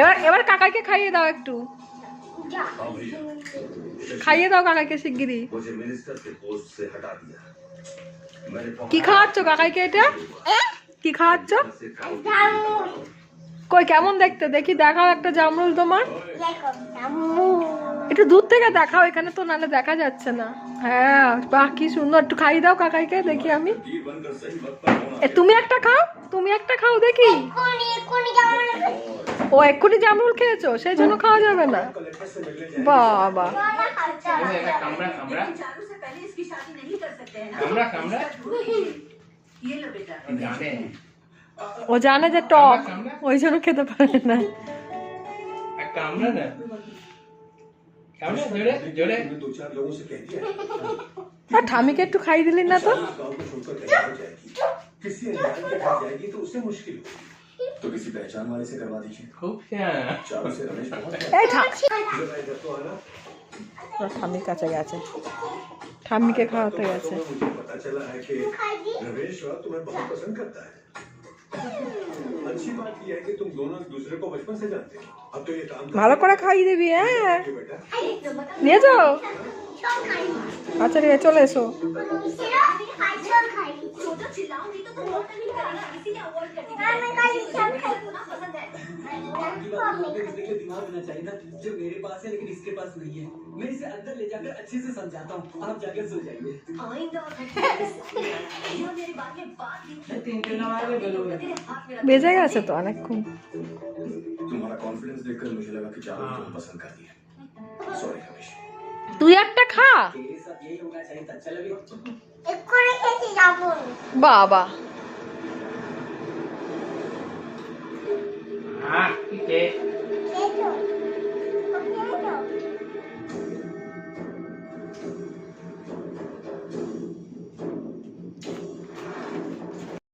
এবার এবার কাকাকে খাইয়ে দাও একটু। খাইয়ে দাও কাকাকে শিগগিরি কি খাওয়াচ্ছ কাকাইকে এটা? কি খাওয়াচ্ছ? কই, কেমন দেখতে? দেখি, দেখাও একটা জামরুল তোমার। একটু দূর থেকে দেখাও, এখানে তো নালে দেখা যাচ্ছে না। হ্যাঁ বাহ, কি সুন্দর। একটু খাই দাও কাকাইকে, দেখি আমি। তুমি একটা খাও, তুমি একটা খাও, দেখি। ও এক্ষুনি জামরুল খেয়েছো? সেই জন্য খাওয়া যাবে না। বাবা। ও জানে যে টক, ওই জন্য খেতে পারে না। ঠামিকে একটু খাই দিলি না তো? इस गाँव को छोड़कर कहीं हो जाएगी किसी अनजान के घर जाएगी तो उसे मुश्किल होगी तो किसी पहचान वाले से करवा दीजिए खूब शान चारों से रमेश बहुत এই ঠা जरा इधर तो आना ওর ঠামির কাছে গেছে ঠাম্মিকে খাওয়াতে গেছে मुझे पता चला है कि रमेश राव तुम्हें बहुत पसंद करता है अच्छी बात यह है कि तुम दोनों एक दूसरे को बचपन से जानते हो अब तो ये काम ভালো করে খাইয়ে দিবি হ্যাঁ करके बेटा নিয়ে যাও আচ্ছা ঠিক আছে চলে এসো छोटा चिल्लाऊँगी तो तुम नोट नहीं इसीलिए अवॉइड करती हूँ मैं पसंद है। दिमाग होना चाहिए जो मेरे पास है लेकिन इसके पास नहीं है। मैं इसे अंदर ले जाकर अच्छे से समझाता हूँ आप सो जाइए। भेजेगा तो अनक को तुम्हारा कॉन्फिडेंस देखकर मुझे लगा कि जान हाँ। पसंद कर दिया सॉरी रमेश तू एक खा। यही होना चाहिए था चलो भी এক্ষুনি খেতে যাব বাবা আহ কি